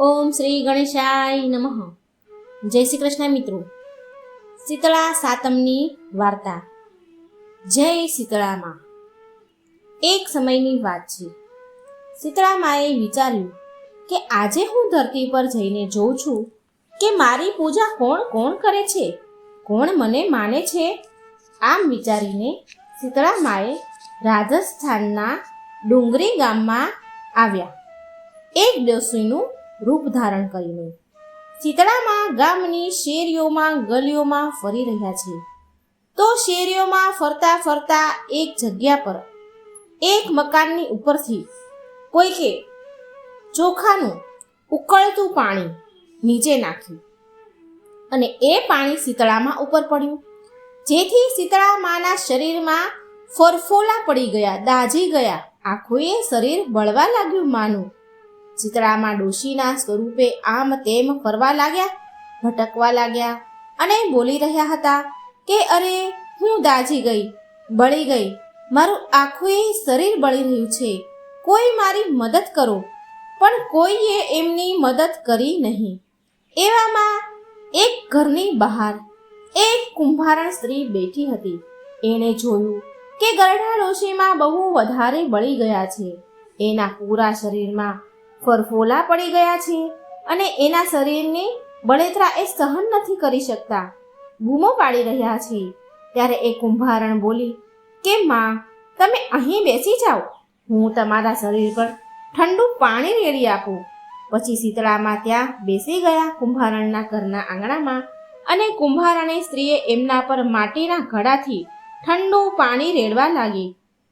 ઓમ શ્રી ગણેશાય નમઃ. જય શ્રી કૃષ્ણ મિત્રો. શીતળા સાતમની વાર્તા. જય શીતળામાં. એક સમયની વાત છે. શીતળામાએ વિચાર્યું કે આજે હું ધરતી પર જઈને જોઉં છું કે મારી પૂજા કોણ કોણ કરે છે? કોણ મને માને છે? આમ વિચારીને શીતળામાએ રાજસ્થાનના ડુંગરી ગામમાં આવ્યા. એક ડોસીનું રૂપ ધારણ કરીને. શીતળામાં ગામની શેરીઓમાં ગલીઓમાં ફરી રહ્યા છે. તો શેરીઓમાં ફરતા ફરતા એક જગ્યા પર, એક મકાનની ઉપરથી કોઈકે ચોખાનું ઉકળતું પાણી નીચે નાખ્યું અને એ પાણી શીતળામાં ઉપર પડ્યું. જેથી શીતળામાના શરીરમાં ફરફોલા પડી ગયા, દાઝી ગયા. આખુએ શરીર બળવા લાગ્યું માનું. ચિત્રામાં ડોશીના સ્વરૂપે આમ તેમ ફરવા લાગ્યા, ભટકવા લાગ્યા અને બોલી રહ્યા હતા કે, અરે, હું દાઝી ગઈ, બળી ગઈ. મારું આખું શરીર બળી રહ્યું છે. કોઈ મારી મદદ કરો. પણ કોઈએ એમની મદદ કરી નહીં. એવામાં એક ઘરની બહાર એક કુંભારણ સ્ત્રી બેઠી હતી. એણે જોયું કે ગરડા ડોશીમાં બહુ વધારે બળી ગયા છે. એના પૂરા શરીરમાં ફરફોલા પડી ગયા છે અને એના શરીરની બળેતરા એ સહન નથી કરી શકતા. બૂમો પાડી રહ્યા છે. ત્યારે એ કુંભારણ બોલી, કે માં, તમે અહીં બેસી જાઓ. હું તમારા શરીર પર ઠંડુ પાણી રેડી આપું. પછી શીતળામાં ત્યાં બેસી ગયા કુંભારણના ઘરના આંગણામાં અને કુંભારણી સ્ત્રીએ એમના પર માટીના ઘડાથી ઠંડુ પાણી રેડવા લાગી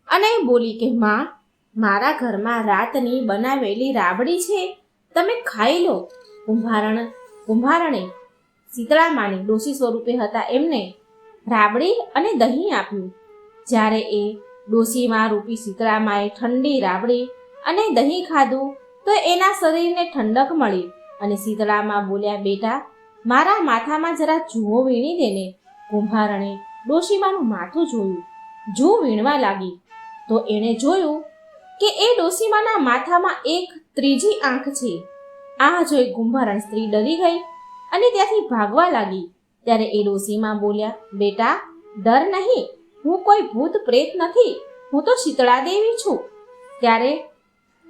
અને બોલી કે, માં મારા ઘરમાં રાતની બનાવેલી રાબડી છે? તમે ખાઈ લો. કુંભારણ, કુંભારણે શીતળામાની ડોશી સ્વરૂપે હતા એમને રાબડી અને દહીં આપ્યું. જ્યારે એ ડોશીમાં રૂપી શીતળામાએ ઠંડી રાબડી અને દહીં ખાધું, તો એના શરીરને ઠંડક મળી અને શીતળામાં બોલ્યા, બેટા, મારા માથામાં જરા જુઓ વીણી દેને. કુંભારણે ડોશીમાનું માથું જોયું. જો વીણવા લાગી. તો એણે જોયું કે એ ડોસીમાના માથામાં એક ત્રીજી આંખ છે. આ જોઈ કુંભારણ સ્ત્રી ડરી ગઈ અને ત્યાંથી ભાગવા લાગી. ત્યારે એ ડોસીમાં બોલ્યા, બેટા, ડર નહીં. હું કોઈ ભૂત પ્રેત નથી. હું તો શીતળા દેવી છું. ત્યારે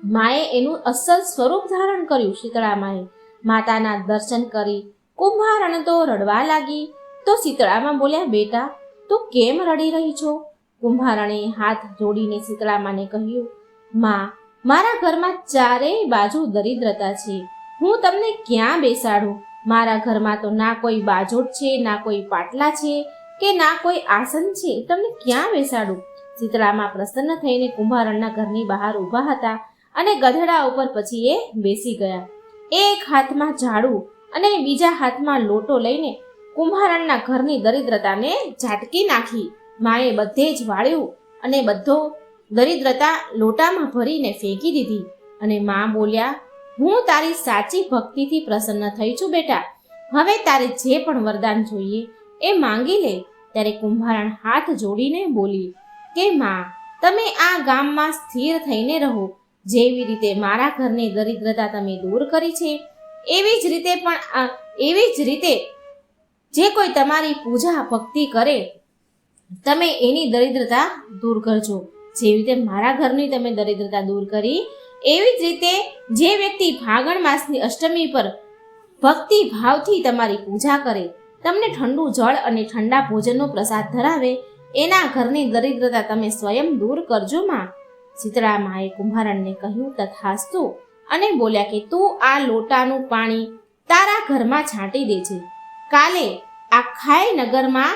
માએ એનું અસલ સ્વરૂપ ધારણ કર્યું શીતળામાએ માતાના દર્શન કરી કુંભારણ તો રડવા લાગી. તો શીતળામાં બોલ્યા, બેટા, તું કેમ રડી રહી છો? કુંભારણે હાથ જોડીને શીતળામાને કહ્યું માં, મારા ઘરમાં ચારેય બાજુ દરિદ્રતા છે. હું તમને ક્યાં બેસાડું? મારા ઘરમાં તો ના કોઈ બાજોટ છે, ના કોઈ પાટલા છે કે ના કોઈ આસન છે. તમને ક્યાં બેસાડું? શીતળામાં પ્રસન્ન થઈને કુંભારણના ઘરની બહાર ઊભા હતા અને ગધેડા ઉપર પછી એ બેસી ગયા. એક હાથમાં ઝાડુ અને બીજા હાથમાં લોટો લઈને કુંભારણના ઘરની દરિદ્રતાને ઝાટકી નાખી. માએ બધે જ વાળ્યું અને બધો દરિદ્રતા લોટામાં ભરીને ફેંકી દીધી અને મા બોલ્યા, હું તારી સાચી ભક્તિથી પ્રસન્ન થઈ છું બેટા. હવે તારે જે પણ વરદાન જોઈએ એ માંગી લે. ત્યારે કુંભારણ હાથ જોડીને બોલી, કે માં, તમે આ ગામમાં સ્થિર થઈને રહો. જેવી રીતે મારા ઘરની દરિદ્રતા તમે દૂર કરી છે, એવી જ રીતે પણ એવી જ રીતે જે કોઈ તમારી પૂજા ભક્તિ કરે, તમે એની દરિદ્રતા દૂર કરજો. જેવી રીતે મારા ઘરની તમે દરિદ્રતા દૂર કરી, એવી જ રીતે જે વ્યક્તિ ફાગણ માસની અષ્ટમી પર ભક્તિ ભાવથી તમારી પૂજા કરે, તમને ઠંડુ જળ અને ઠંડા ભોજનનો પ્રસાદ ધરાવે, એના ઘરની દરિદ્રતા તમે સ્વયં દૂર કરજો માં. શીતળા માએ કુંભારણને કહ્યું, તથાસ્તુ. અને બોલ્યા કે, તું આ લોટાનું પાણી તારા ઘરમાં છાંટી દેજે કાલે આખાય નગરમાં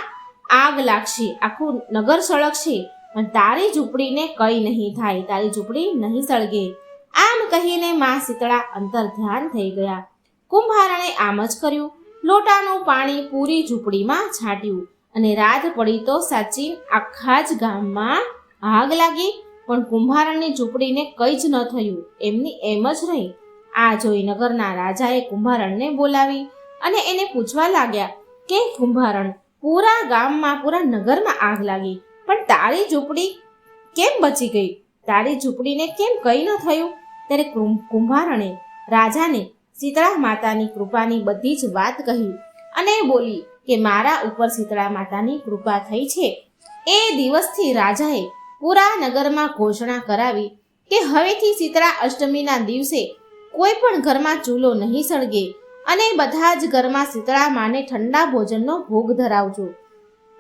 આગ લાગશે, આખું નગર સળગશે પણ તારી ઝૂંપડીને કંઈ નહીં થાય, તારી ઝૂંપડી નહીં સળગે. આમ કહીને માં શીતળા અંતર ધ્યાન થઈ ગયા. કુંભારણે આમ જ કર્યું. લોટાનું પાણી પૂરી ઝૂંપડીમાં છાંટ્યું અને રાત પડી તો સાચી આખા જ ગામમાં આગ લાગી, પણ કુંભારણની ઝૂંપડીને કંઈ જ ન થયું. એમની એમ જ રહી આ જોઈ નગરના રાજાએ કુંભારણને બોલાવી અને એને પૂછવા લાગ્યા કે, કુંભારણ, પૂરા ગામમાં, પૂરા નગરમાં આગ લાગી. પણ તારી ઝૂંપડી કેમ બચી ગઈ? તારી ઝૂંપડીને કેમ કંઈ ન થયું? ત્યારે કુંભારણે રાજાને શીતળા માતાની કૃપાની બધી જ વાત કહી અને બોલી કે મારા ઉપર શીતળા માતાની કૃપા થઈ છે. એ દિવસથી રાજાએ પૂરા નગરમાં ઘોષણા કરાવી કે હવેથી શીતળા અષ્ટમીના દિવસે કોઈ પણ ઘરમાં ચૂલો નહીં સળગે અને બધા જ ઘરમાં શીતળા માને ઠંડા ભોજનનો ભોગ ધરાવજો.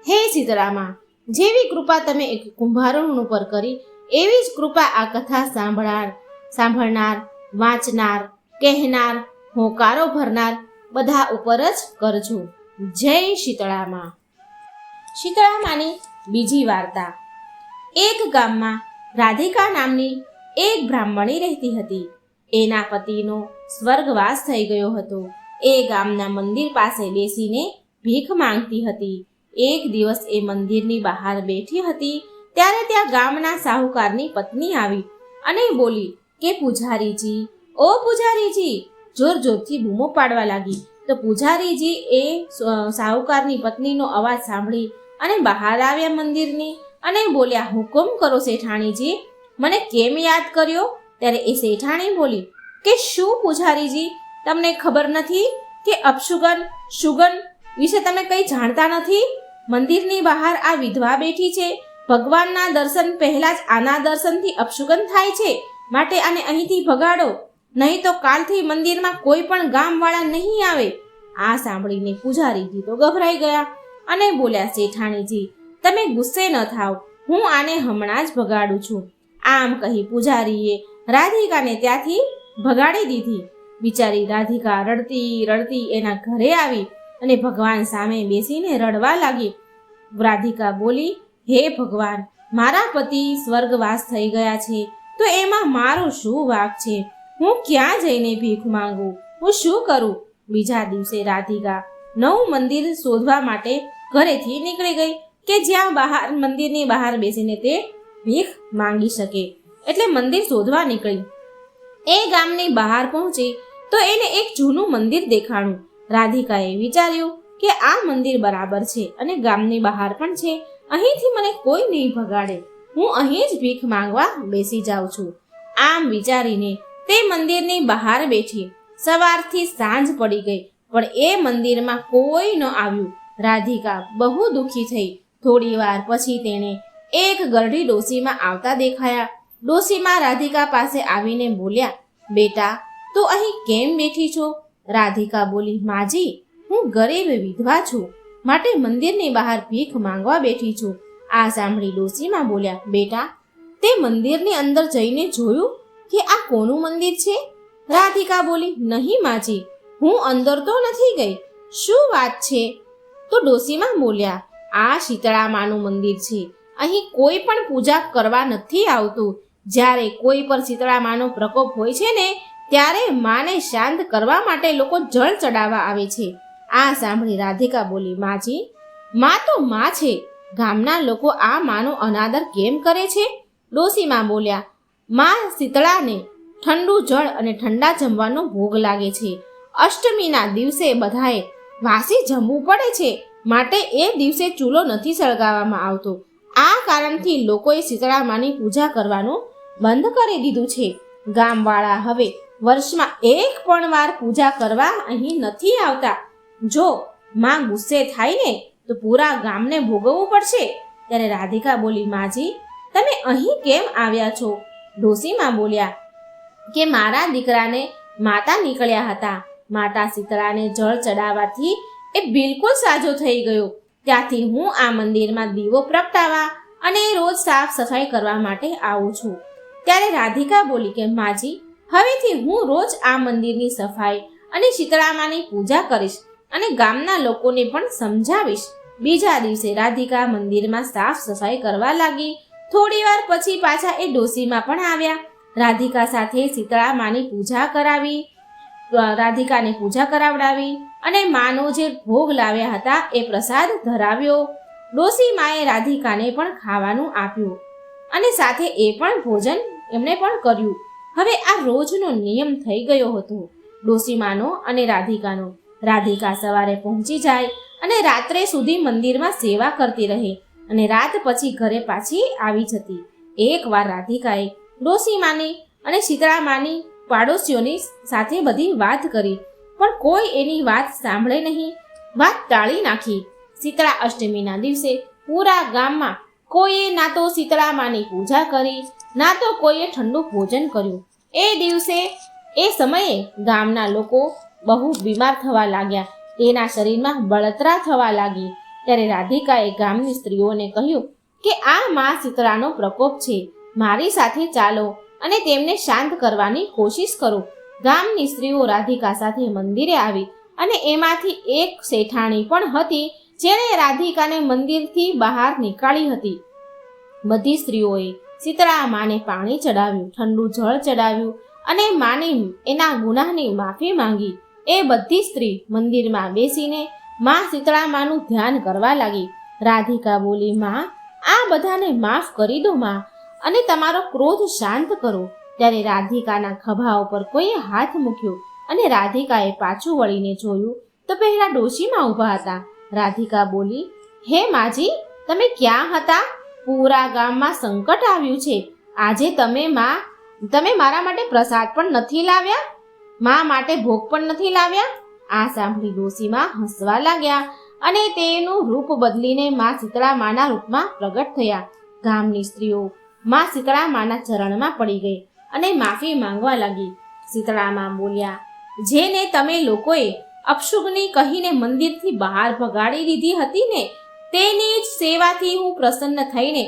હે શીતળામાં જેવી કૃપા તમે એક કુંભારણ ઉપર કરી, એવી જ કૃપા આ કથા સાંભળનાર સાંભળનાર, વાંચનાર, કહેનાર, હોંકારો ભરનાર બધા ઉપર જ કરજો. જય શીતળામાં. શીતળામાની બીજી વાર્તા. એક ગામમાં રાધિકા નામની એક બ્રાહ્મણી રહેતી હતી. એના પતિનો સ્વર્ગવાસ થઈ ગયો હતો. એ ગામના મંદિર પાસે બેસીને ભીખ માંગતી હતી. એક દિવસ એ મંદિરની બહાર બેઠી હતી, ત્યારે ત્યાં ગામના સાહુકારની પત્ની આવી અને બોલી, કે પૂજારીજી, ઓ પૂજારીજી! જોર જોરથી બૂમો પાડવા લાગી. તો પૂજારીજી એ સાહુકારની પત્નીનો અવાજ સાંભળી અને બહાર આવ્યા મંદિરની અને બોલ્યા, હુકમ કરો શેઠાણીજી, મને કેમ યાદ કર્યો? ત્યારે એ શેઠાણી બોલી, કે શું પૂજારીજી, તમને ખબર નથી કે અપશુગન, શુગન વિશે તમે કંઈ જાણતા નથી? મંદિરની બહાર આ વિધવા બેઠી છે. ભગવાનના દર્શન પહેલા જ આના દર્શનથી અપશુગન થાય છે. માટે આને અહીંથી ભગાડો. નહીં તો કાલથી મંદિરમાં કોઈ પણ ગામવાળા નહીં આવે. આ સાંભળીને પૂજારીજી તો ગભરાઈ ગયા અને બોલ્યા, શેઠાણીજી, તમે ગુસ્સે ન થાવ. હું આને હમણાં જ ભગાડું છું. આમ કહી પૂજારીએ રાધિકાને ત્યાંથી ભગાડી દીધી. બિચારી રાધિકા રડતી રડતી એના ઘરે આવી અને ભગવાન સામે બેસીને રડવા લાગી. રાધિકા બોલી, હે ભગવાન, મારા પતિ સ્વર્ગવાસ થઈ ગયા છે, તો એમાં મારો શું વાક છે? હું ક્યાં જઈને ભીખ માંગુ? હું શું કરું? બીજા દિવસે રાધિકા નવું મંદિર શોધવા માટે ઘરેથી નીકળી ગઈ કે જ્યાં બહાર મંદિરની બહાર બેસીને તે ભીખ માંગી શકે. એટલે મંદિર શોધવા નીકળી. એ ગામની બહાર પહોંચી તો એને એક જૂનું મંદિર દેખાણું. રાધિકાએ વિચાર્યું કે આ મંદિર બરાબર છે અને ગામની બહાર પણ છે. અહીંથી મને કોઈ નહીં ભગાડે. હું અહીં જ ભીખ માંગવા બેસી જાઉં છું. આમ વિચારીને તે મંદિરની બહાર બેઠી સવારથી સાંજ પડી ગઈ, પણ એ મંદિરમાં કોઈ ન આવ્યું. રાધિકા બહુ દુઃખી થઈ. થોડી વાર પછી તેણે એક ગરડી ડોસીમાં આવતા દેખાયા. ડોસીમાં રાધિકા પાસે આવીને બોલ્યા, બેટા, તું અહીં કેમ બેઠી છો? રાધિકા બોલી, માજી હું ગરીબ વિધવા છું, માટે મંદિરની બહાર ભીખ માંગવા બેઠી છું. આ સાંભળી ડોસીમાં બોલ્યા, બેટા, તે મંદિરની અંદર જઈને જોયું કે આ કોનું મંદિર છે? રાધિકા બોલી, નહીં માજી, હું અંદર તો નથી ગઈ. શું વાત છે? તો ડોસીમાં બોલ્યા, આ શીતળામાનું મંદિર છે. અહીં કોઈ પણ પૂજા કરવા નથી આવતું. જ્યારે કોઈ પર શીતળામાનો પ્રકોપ હોય છે ને, ત્યારે માને શાંત કરવા માટે લોકો જળ ચડાવવા આવે છે. આ સાંભળી રાધિકા બોલી, માજી, માં તો માં છે. ગામના લોકો આ માનો અનાદર કેમ કરે છે? ડોસીમાં બોલ્યા, માં શીતળાને ઠંડુ જળ અને ઠંડા જમવાનો ભોગ લાગે છે. અષ્ટમીના દિવસે બધાએ વાસી જમવું પડે છે. માટે એ દિવસે ચૂલો નથી સળગાવવામાં આવતો. આ કારણથી લોકોએ શીતળામાની પૂજા કરવાનું બંધ કરી દીધું છે. ગામવાળા હવે વર્ષમાં એક પણ વાર પૂજા કરવા અહીં નથી આવતા. જો માં ગુસ્સે થાય ને, તો પૂરા ગામને ભોગવવું પડશે. ત્યારે રાધિકા બોલી, માજી, તમે અહીં કેમ આવ્યા છો? ડોસીમાં બોલ્યા, કે મારા દીકરાને માતા નીકળ્યા હતા. માતા શીતળાને જળ ચડાવવાથી એ બિલકુલ સાજો થઈ ગયો. ત્યાંથી હું આ મંદિરમાં દીવો પ્રગટાવવા અને રોજ સાફ સફાઈ કરવા માટે આવું છું. ત્યારે રાધિકા બોલી, કે માજી, હવેથી હું રોજ આ મંદિરની સફાઈ અને શીતળામાની પૂજા કરીશ. અને ગામના લોકોને પણ સમજાવીશ. બીજા દિવસે રાધિકા મંદિરમાં સાફ સફાઈ કરવા લાગી. થોડી વાર પછી પાછા એ ડોસીમાં પણ આવ્યા. રાધિકા સાથે શીતળા માની પૂજા કરાવી રાધિકાને પૂજા કરાવડાવી અને માનો જે ભોગ લાવ્યા હતા એ પ્રસાદ ધરાવ્યો. ડોસી માએ રાધિકાને પણ ખાવાનું આપ્યું અને સાથે એ પણ ભોજન એમણે પણ કર્યું. હવે આ રોજનો નિયમ થઈ ગયો હતો. ડોસીમાનો અને રાધિકાનો રાધિકા સવારે પહોંચી જાય અને રાત્રે સુધી મંદિરમાં સેવા કરતી રહે અને રાત પછી ઘરે પાછી આવી જતી. એકવાર રાધિકાએ ડોસીમાની અને શીતળામાની પાડોશીઓની સાથે બધી વાત કરી, પણ કોઈ એની વાત સાંભળે નહીં. વાત ટાળી નાખી. શીતળા અષ્ટમીના દિવસે પૂરા ગામમાં કોઈએ ના તો શીતળા માની પૂજા કરી, ના તો કોઈએ ઠંડુ ભોજન કર્યું. એ દિવસે, એ સમયે ગામના લોકો બહુ બીમાર થવા લાગ્યા. તેના શરીરમાં બળતરા થવા લાગી. ત્યારે રાધિકાએ ગામની સ્ત્રીઓને કહ્યું કે આ મા શીતળાનો પ્રકોપ છે. મારી સાથે ચાલો અને તેમને શાંત કરવાની કોશિશ કરો. ગામની સ્ત્રીઓ રાધિકા સાથે મંદિરે આવી અને એમાંથી એક શેઠાણી પણ હતી જેણે રાધિકાને મંદિરથી બહાર નીકાળી હતી. બધી સ્ત્રીઓએ શીતળા માને પાણી ચડાવ્યું, ઠંડુ જળ ચડાવ્યું અને માની એના ગુનાહની માફી માંગી. એ બધી સ્ત્રી મંદિરમાં બેસીને મા શીતળા માનું ધ્યાન કરવા લાગી. રાધિકા બોલી, માં, આ બધાને માફ કરી દો, માં, અને તમારો ક્રોધ શાંત કરો. ત્યારે રાધિકાના ખભા ઉપર કોઈએ હાથ મૂક્યો અને રાધિકાએ પાછું વળીને જોયું તો પહેલા ડોશીમાં ઊભા હતા. રાધિકા બોલી, હે માજી, તમે ક્યાં હતા? પૂરા ગામમાં સંકટ આવ્યું છે. આજે તમે, માં, તમે મારા માટે પ્રસાદ પણ નથી લાવ્યા? મા માટે ભોગ પણ નથી લાવ્યા? આ સાંભળી ડોશીમાં હસવા લાગ્યા અને તેનું રૂપ બદલીને મા શીતળા માના રૂપમાં પ્રગટ થયા. ગામની સ્ત્રીઓ મા શીતળા માના ચરણમાં પડી ગઈ અને માફી માંગવા લાગી. શીતળામાં બોલ્યા, જેને તમે લોકોએ અપશુગની કહીને મંદિરથી બહાર ભગાડી દીધી હતી ને, તેની જ સેવાથી હું પ્રસન્ન થઈને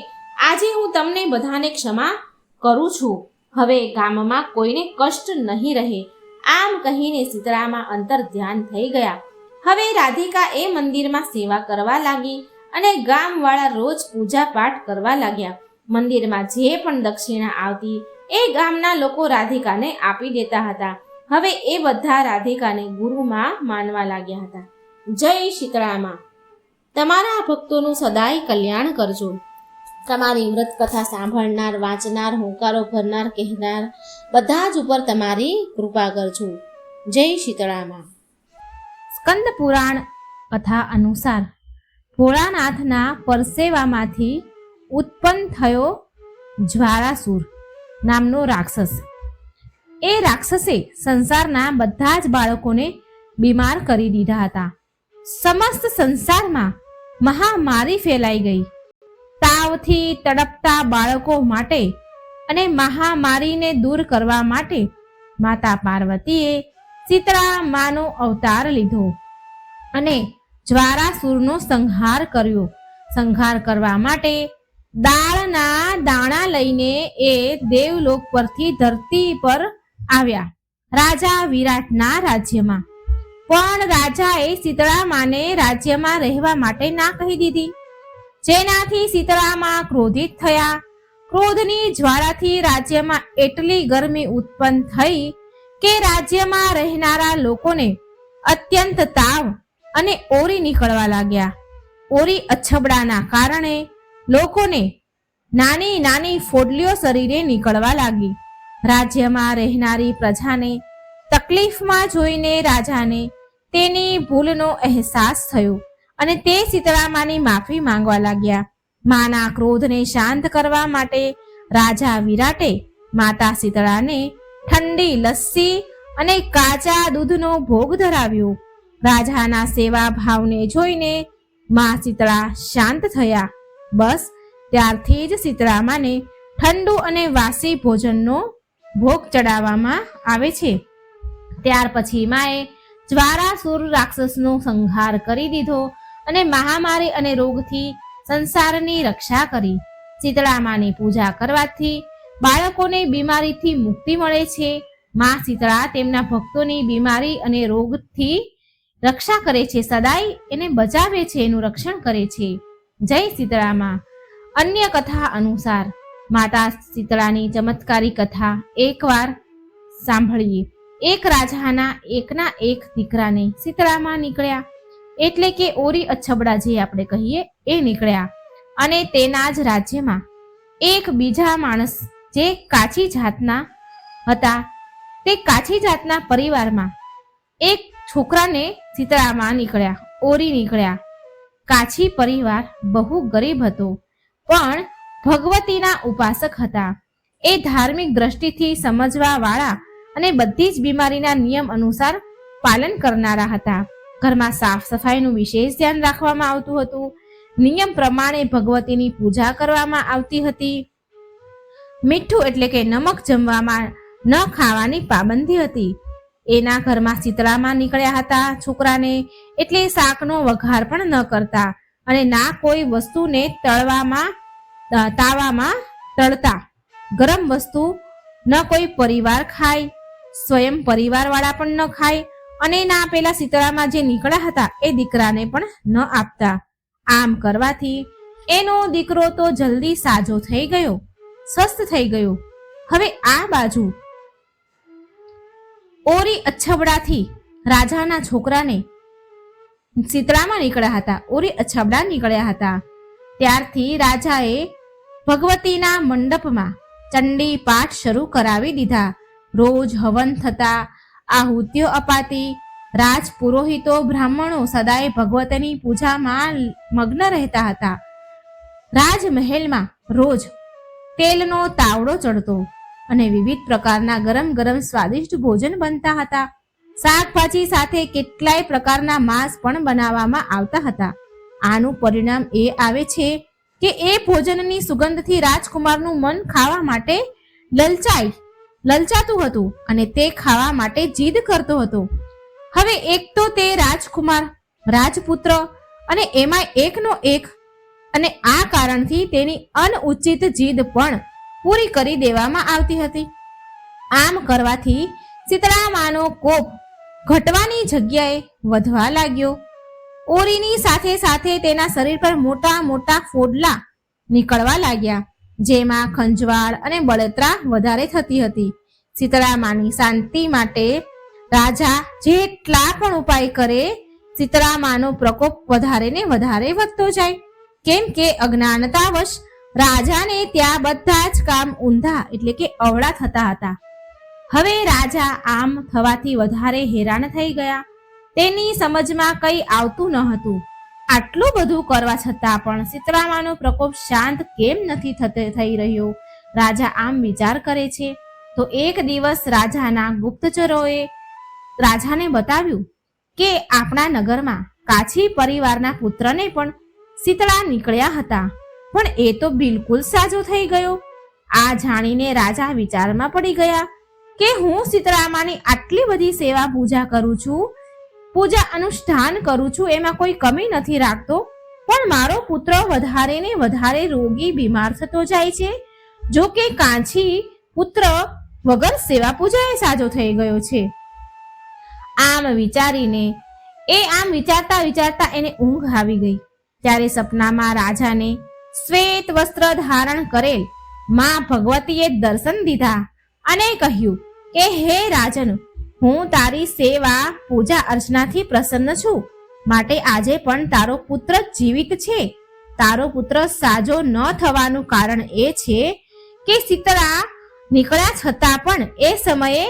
આજે હું તમને બધાને ક્ષમા કરું છું. હવે ગામમાં કોઈને કષ્ટ નહીં રહે. આમ કહીને સીતળામાં અંતર ધ્યાન થઈ ગયા. હવે રાધિકા એ મંદિરમાં સેવા કરવા લાગી અને ગામવાળા રોજ પૂજા પાઠ કરવા લાગ્યા. મંદિરમાં જે પણ દક્ષિણા આવતી એ ગામના લોકો રાધિકાને આપી દેતા હતા. હવે એ બધા રાધિકાને ગુરુમાં માનવા લાગ્યા હતા. જય શીતળામાં તમારા ભક્તોનું સદાય કલ્યાણ કરજો. તમારી વ્રત કથા સાંભળનાર, વાંચનાર, હોંકારો ભરનાર, કહેનાર, બધા જ ઉપર તમારી કૃપા કરજો. જય શીતળામાં. સ્કંદ પુરાણ કથા અનુસાર ભોળાનાથના પરસેવામાંથી ઉત્પન્ન થયો જ્વાળાસુર નામનો રાક્ષસ. એ રાક્ષસે સંસારના બધા જ બાળકોને બીમાર કરી દીધા હતા. સમસ્ત સંસારમાં મહામારી ફેલાઈ ગઈ. તાવથી તડપતા બાળકો માટે અને મહામારીને દૂર કરવા માટે માતા પાર્વતીએ શીતળા માનો અવતાર લીધો અને જ્વારાસુરનો સંહાર કર્યો. સંહાર કરવા માટે દાળના દાણા લઈને એ દેવલોક પરથી ધરતી પર આવ્યા. રાજા વિરાટના રાજ્યમાં. પણ રાજાએ શીતળા માને રાજ્યમાં રહેવા માટે ના કહી દીધી. જેનાથી શીતળામાં ક્રોધિત થયા. ક્રોધની જ્વાળાથી રાજ્યમાં એટલી ગરમી ઉત્પન્ન થઈ કે રાજ્યમાં રહેનારા લોકોને અત્યંત તાવ અને ઓરી નીકળવા લાગ્યા. ઓરી અછબડાના કારણે લોકોને નાની નાની ફોડલીઓ શરીરે નીકળવા લાગી. રાજ્યમાં રહેનારી પ્રજાને તકલીફમાં જોઈને રાજાને તેની ભૂલનો અહેસાસ થયો. અને તે શીતળામાની માફી માંગવા લાગ્યા. માના ક્રોધને શાંત કરવા માટે રાજા વિરાટે માતા શીતળાને ઠંડી લસ્સી અને કાચા દૂધનો ભોગ ધરાવ્યો. રાજાના સેવા ભાવને જોઈને મા શીતળા શાંત થયા. બસ, ત્યારથી જ શીતળામાને ઠંડુ અને વાસી ભોજનનો ભોગ ચડાવવામાં આવે છે. ત્યાર પછી માએ જ્વારાસુર રાક્ષસનો સંહાર કરી દીધો અને મહામારી અને રોગથી સંસારની રક્ષા કરી. શીતળામાની પૂજા કરવાથી બાળકોને બીમારીથી મુક્તિ મળે છે. મા શીતળા તેમના ભક્તોની બીમારી અને રોગથી રક્ષા કરે છે. સદાય એને બચાવે છે, એનું રક્ષણ કરે છે. જય શીતળામાં. અન્ય કથા અનુસાર માતા શીતળાની ચમત્કારી કથા એકવાર સાંભળીએ. એક રાજાના એકના એક દીકરાને શીતળામાં નીકળ્યા. એટલે કે ઓરી અછબડા જે આપણે કહીએ, એ નીકળ્યા. અને તેના જ રાજ્યમાં એક બીજા માણસ જે કાચી જાતના હતા. તે કાચી જાતના પરિવારમાં એક છોકરાને સીતળામાં નીકળ્યા, ઓરી નીકળ્યા. કાચી પરિવાર બહુ ગરીબ હતો, પણ ભગવતીના ઉપાસક હતા. એ ધાર્મિક દ્રષ્ટિથી સમજવા વાળા અને બધી જ બીમારીના નિયમ અનુસાર પાલન કરનારા હતા. ઘરમાં સાફ સફાઈનું વિશેષ ધ્યાન રાખવામાં આવતું હતું. નિયમ પ્રમાણે ભગવતીની પૂજા કરવામાં આવતી હતી. મીઠું એટલે કે નમક જમવામાં ન ખાવાની પાબંદી હતી. એના ઘરમાં શીતળામાં નીકળ્યા હતા છોકરાને એટલે શાકનો વઘાર પણ ન કરતા અને ના કોઈ વસ્તુને તળવામાં તાવામાં તળતા. ગરમ વસ્તુ ન કોઈ પરિવાર ખાય, સ્વયં પરિવારવાળા પણ ન ખાય અને ના પેલા સીતળામાં જે નીકળ્યા હતા, એ દીકરાને પણ ન આપતા. આમ કરવાથી એનો દીકરો તો જલ્દી સાજો થઈ ગયો, સ્વસ્થ થઈ ગયો. હવે આ બાજુ ઓરી અછબડાથી રાજાના છોકરાને સીતળામાં નીકળ્યા હતા, ઓરી અછબડા નીકળ્યા હતા. ત્યારથી રાજાએ ભગવતીના મંડપમાં ચંડી પાઠ શરૂ કરાવી દીધા. રોજ હવન થતા આહુતિઓ અપાતી. રાજ પુરોહિતો બ્રાહ્મણો સદાય ભગવતની પૂજામાં મગ્ન રહેતા હતા. રાજમહેલમાં રોજ તેલનો તાવડો ચડતો અને વિવિધ પ્રકારના ગરમ ગરમ સ્વાદિષ્ટ ભોજન બનતા હતા. શાકભાજી સાથે કેટલાય પ્રકારના માંસ પણ બનાવવામાં આવતા હતા. આનું પરિણામ એ આવે છે કે એ ભોજનની સુગંધથી રાજકુમારનું મન ખાવા માટે લલચાઈ લલચાતું હતું અને તે ખાવા માટે જીદ કરતો હતો. હવે એક તો તે રાજકુમાર, રાજપુત્ર અને એમાં એકનો એક અને આ કારણથી તેની અનઉચિત જીદ પણ પૂરી કરી દેવામાં આવતી હતી. આમ કરવાથી સીતળામાનો કોપ ઘટવાની જગ્યાએ વધવા લાગ્યો. ઓરીની સાથે સાથે તેના શરીર પર મોટા મોટા ફોડલા નીકળવા લાગ્યા. જેમાં ખંજવાળ અને બળતરા વધારે થતી હતી. સીતારામાની શાંતિ માટે રાજા જેટલા પણ ઉપાય કરે, સીતરામાનો પ્રકોપ વધારે ને વધારે વધતો જાય. કેમ કે અજ્ઞાનતાવશ રાજાને ત્યાં બધા જ કામ ઊંધા એટલે કે અવળા થતા હતા. હવે રાજા આમ થવાથી વધારે હેરાન થઈ ગયા. તેની સમજમાં કંઈ આવતું ન હતું. આટલું બધું કરવા છતાં પણ સીતરામાનો પ્રકોપ શાંત કેમ નથી થઈ રહ્યો? રાજા આમ વિચાર કરે છે, તો એક દિવસ રાજાના ગુપ્તચરોએ રાજાને બતાવ્યું કે આપણા નગરમાં કાછી પરિવારના પુત્રને પણ શીતળા નીકળ્યા હતા, પણ એ તો બિલકુલ સાજો થઈ ગયો. આ જાણીને રાજા વિચારમાં પડી ગયા કે હું શીતળામાની આટલી બધી સેવા પૂજા કરું છું પૂજા અનુષ્ઠાન કરું છું, એમાં કોઈ કમી નથી રાખતો. પણ મારો પુત્ર વધારે ને વધારે રોગી બીમાર થતો જાય છે. જો કે કાંછી પુત્ર વગર સેવા પૂજાએ સાજો થઈ ગયો છે. આમ વિચારીને, એ આમ વિચારતા વિચારતા એને ઊંઘ આવી ગઈ. ત્યારે સપનામાં રાજાને શ્વેત વસ્ત્ર ધારણ કરેલમાં ભગવતીએ દર્શન દીધા અને કહ્યું કે, હે રાજન હું તારી સેવા, પૂજા અર્ચનાથી પ્રસન્ન છું. માટે આજે પણ તારો પુત્ર જીવિત છે. તારો પુત્ર સાજો ન થવાનું કારણ એ છે કે સીતળા નીકળ્યા છતાં પણ એ સમયે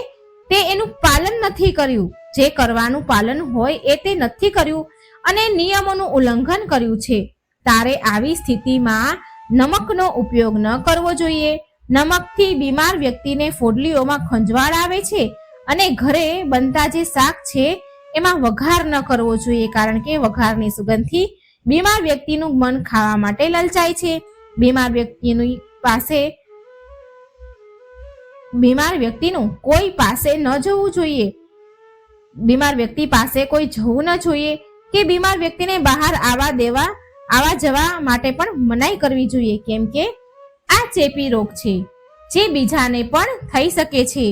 તે એનું પાલન નથી કર્યું. જે કરવાનું પાલન હોય એ તે નથી કર્યું અને નિયમોનું ઉલ્લંઘન કર્યું છે. તારે આવી સ્થિતિમાં નમકનો ઉપયોગ ન કરવો જોઈએ. નમકથી બીમાર વ્યક્તિને ફોડલીઓમાં ખંજવાળ આવે છે. અને ઘરે બનતા જે શાક છે, એમાં વઘાર ન કરવો જોઈએ કારણ કે વઘારની સુગંધથી બીમાર વ્યક્તિનું મન ખાવા માટે લલચાય છે. બીમાર વ્યક્તિની પાસે, બીમાર વ્યક્તિનું કોઈ પાસે ન જવું જોઈએ. બીમાર વ્યક્તિ પાસે કોઈ જવું ન જોઈએ કે બીમાર વ્યક્તિને બહાર આવવા દેવા, આવવા જવા માટે પણ મનાઈ કરવી જોઈએ. કેમ કે આ ચેપી રોગ છે, જે બીજાને પણ થઈ શકે છે.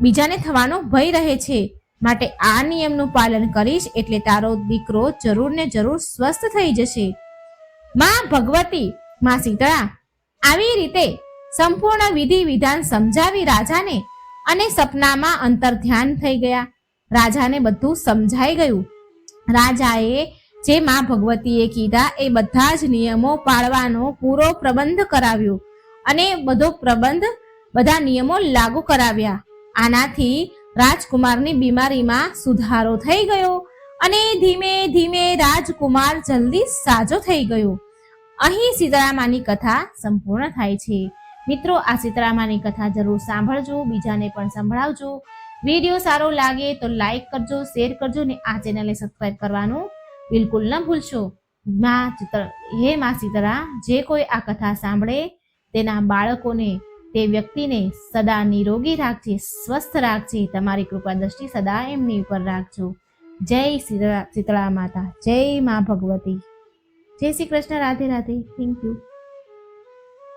બીજાને થવાનો ભય રહે છે. માટે આ નિયમનું પાલન કરીશ એટલે તારો દીકરો જરૂર ને જરૂર સ્વસ્થ થઈ જશે. માં ભગવતી, માં સીતળા, આવી રીતે સંપૂર્ણ વિધિ વિધાન સમજાવી રાજાને અને સપનામાં અંતર ધ્યાન થઈ ગયા. રાજાને બધું સમજાઈ ગયું. રાજાએ જે માં ભગવતીએ કીધા એ બધા જ નિયમો પાળવાનો પૂરો પ્રબંધ કરાવ્યો અને બધો પ્રબંધ બધા નિયમો લાગુ કરાવ્યા. આનાથી રાજકુમારની બીમારીમાં સુધારો થઈ ગયો અને ધીમે ધીમે રાજકુમાર જલ્દી સાજો થઈ ગયો. અહીં સીતારામાની કથા સંપૂર્ણ થાય છે. મિત્રો, આ સીતારામાની કથા જરૂર સાંભળજો, બીજાને પણ સંભળાવજો. વીડિયો સારો લાગે તો લાઈક કરજો, શેર કરજો ને આ ચેનલને સબસ્ક્રાઇબ કરવાનું બિલકુલ ન ભૂલશો. માં ચિત્ર હે માં સીતારામ, જે કોઈ આ કથા સાંભળે તેના બાળકોને તે વ્યક્તિને સદા નિરોગી રાખજે, સ્વસ્થ રાખજે, તમારી કૃપા દ્રષ્ટિ સદા એમની ઉપર રાખજો. જય શીતળા માતા, જય મા ભગવતી. જય શ્રી કૃષ્ણ રાધે રાધે થેન્ક યુ